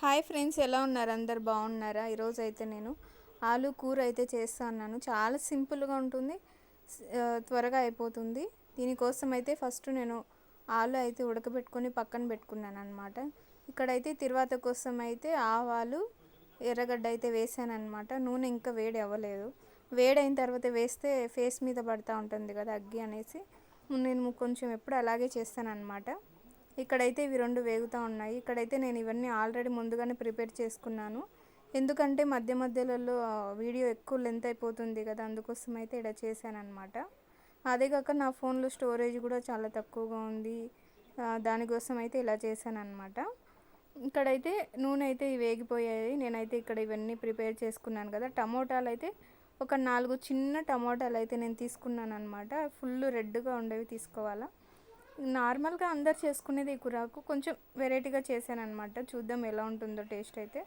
Hi friends ఎలా ఉన్నారు? అందరు బాగున్నారా? ఈరోజు అయితే నేను ఆలు కూర అయితే చేస్తా ఉన్నాను చాలా సింపుల్గా ఉంటుంది. త్వరగా అయిపోతుంది. దీనికోసం అయితే ఫస్ట్ నేను ఆలు అయితే ఉడకబెట్టుకొని పక్కన పెట్టుకున్నాను అనమాట ఇక్కడైతే తిరువాత కోసం అయితే ఆవాలు ఎర్రగడ్డ అయితే వేసాను అనమాట నూనె ఇంకా వేడి అవ్వలేదు. వేడైన తర్వాత వేస్తే ఫేస్ మీద పడుతూ ఉంటుంది కదా అగ్గి అనేసి. నేను కొంచెం ఎప్పుడు అలాగే చేస్తాను అనమాట ఇక్కడైతే ఇవి రెండు వేగుతూ ఉన్నాయి. ఇక్కడైతే నేను ఇవన్నీ ఆల్రెడీ ముందుగానే ప్రిపేర్ చేసుకున్నాను. ఎందుకంటే మధ్య మధ్యలో వీడియో ఎక్కువ లెంత్ అయిపోతుంది కదా అందుకోసం అయితే ఇలా చేశానమాట అనమాట అదే కాక నా ఫోన్లో స్టోరేజ్ కూడా చాలా తక్కువగా ఉంది. దానికోసం అయితే ఇలా చేశానమాట అనమాట ఇక్కడైతే నూనె అయితే వేగిపోయాయి. నేనైతే ఇక్కడ ఇవన్నీ ప్రిపేర్ చేసుకున్నాను కదా. టమోటాలు అయితే ఒక నాలుగు చిన్న టమోటాలు అయితే నేను తీసుకున్నాను అనమాట ఫుల్ రెడ్గా ఉండేవి తీసుకోవాలా. నార్మల్గా అందరు చేసుకునేది ఈ కూరకు. కొంచెం వెరైటీగా చేశాను అనమాట చూద్దాం ఎలా ఉంటుందో టేస్ట్ అయితే.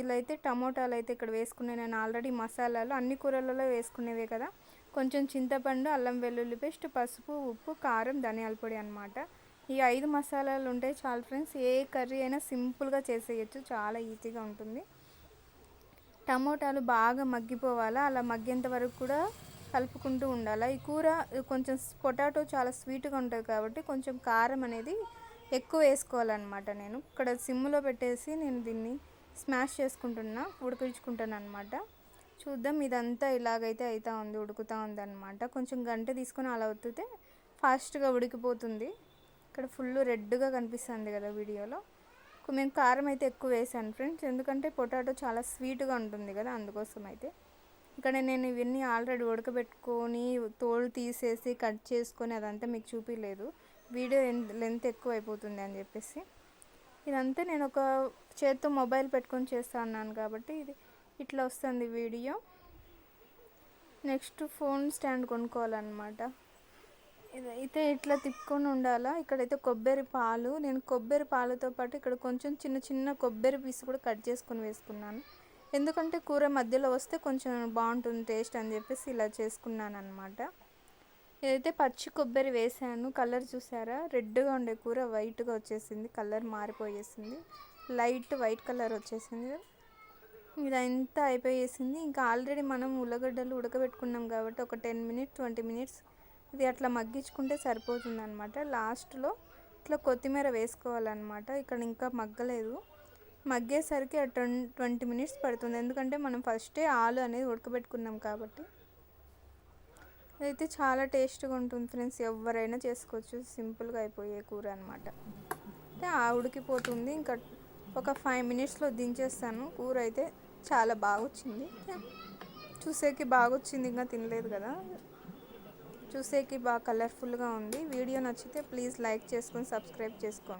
ఇలా అయితే టమోటాలు అయితే ఇక్కడ వేసుకునే నేను ఆల్రెడీ మసాలాలు అన్ని కూరలలో వేసుకునేవే కదా. కొంచెం చింతపండు అల్లం వెల్లుల్లి పేస్ట్ పసుపు ఉప్పు కారం ధనియాల పొడి అనమాట ఈ ఐదు మసాలాలు ఉంటే చాలు ఫ్రెండ్స్. ఏ కర్రీ అయినా సింపుల్గా చేసేయచ్చు. చాలా ఈజీగా ఉంటుంది. టమోటాలు బాగా మగ్గిపోవాలా? అలా మగ్గేంత వరకు కూడా కలుపుకుంటూ ఉండాలి. ఈ కూర కొంచెం పొటాటో చాలా స్వీట్గా ఉంటుంది కాబట్టి కొంచెం కారం అనేది ఎక్కువ వేసుకోవాలన్నమాట నేను. ఇక్కడ సిమ్లో పెట్టేసి నేను దీన్ని స్మాష్ చేసుకుంటున్నా ఉడికించుకుంటాను అనమాట చూద్దాం ఇదంతా ఇలాగైతే అవుతా ఉంది ఉడుకుతూ ఉంది అనమాట కొంచెం గంట తీసుకొని అలా ఒత్తితే ఫాస్ట్గా ఉడికిపోతుంది. ఇక్కడ ఫుల్ రెడ్గా కనిపిస్తుంది కదా వీడియోలో. మేము కారం అయితే ఎక్కువ వేసాను ఫ్రెండ్స్. ఎందుకంటే పొటాటో చాలా స్వీట్గా ఉంటుంది కదా అందుకోసం అయితే ఇక్కడ నేను ఇవన్నీ ఆల్రెడీ ఉడకబెట్టుకొని తోలు తీసేసి కట్ చేసుకొని అదంతా మీకు చూపించలేదు వీడియో లెంత్ ఎక్కువ అయిపోతుంది అని చెప్పేసి. ఇదంతా నేను ఒక చేత్తో మొబైల్ పెట్టుకొని చేస్తా ఉన్నాను కాబట్టి ఇది ఇట్లా వస్తుంది వీడియో. నెక్స్ట్ ఫోన్ స్టాండ్ కొనుక్కోవాలన్నమాట. ఇదైతే ఇట్లా తిప్పుకొని ఉండాలా? ఇక్కడైతే కొబ్బరి పాలు నేను కొబ్బరి పాలతో పాటు ఇక్కడ కొంచెం చిన్న చిన్న కొబ్బరి పీస్ కూడా కట్ చేసుకొని వేసుకున్నాను. ఎందుకంటే కూర మధ్యలో వస్తే కొంచెం బాగుంటుంది టేస్ట్ అని చెప్పేసి ఇలా చేసుకున్నాను అనమాట ఏదైతే పచ్చి కొబ్బరి వేసాను కలర్ చూసారా? రెడ్గా ఉండే కూర వైట్గా వచ్చేసింది కలర్ మారిపోయేసింది. లైట్ వైట్ కలర్ వచ్చేసింది. ఇదంతా అయిపోయేసింది. ఇంకా ఆల్రెడీ మనం ఉల్లగడ్డలు ఉడకబెట్టుకున్నాం కాబట్టి ఒక టెన్ మినిట్స్ ట్వంటీ మినిట్స్ ఇది అట్లా మగ్గించుకుంటే సరిపోతుంది అనమాట లాస్ట్లో ఇట్లా కొత్తిమీర వేసుకోవాలన్నమాట. ఇక్కడ ఇంకా మగ్గలేదు. మగ్గేసరికి ట్వం ట్వంటీ మినిట్స్ పడుతుంది. ఎందుకంటే మనం ఫస్టే ఆలు అనేది ఉడకబెట్టుకున్నాం కాబట్టి. ఇదైతే చాలా టేస్ట్గా ఉంటుంది ఫ్రెండ్స్. ఎవరైనా చేసుకోవచ్చు. సింపుల్గా అయిపోయే కూర అనమాట అంటే ఆ ఉడికిపోతుంది. ఇంకా ఒక ఫైవ్ మినిట్స్లో దించేస్తాను. కూర అయితే చాలా బాగా వచ్చింది చూసేకి బాగా వచ్చింది ఇంకా తినలేదు కదా. చూసేకి బాగా కలర్ఫుల్గా ఉంది. వీడియో నచ్చితే ప్లీజ్ లైక్ చేసుకొని సబ్స్క్రైబ్ చేసుకోండి.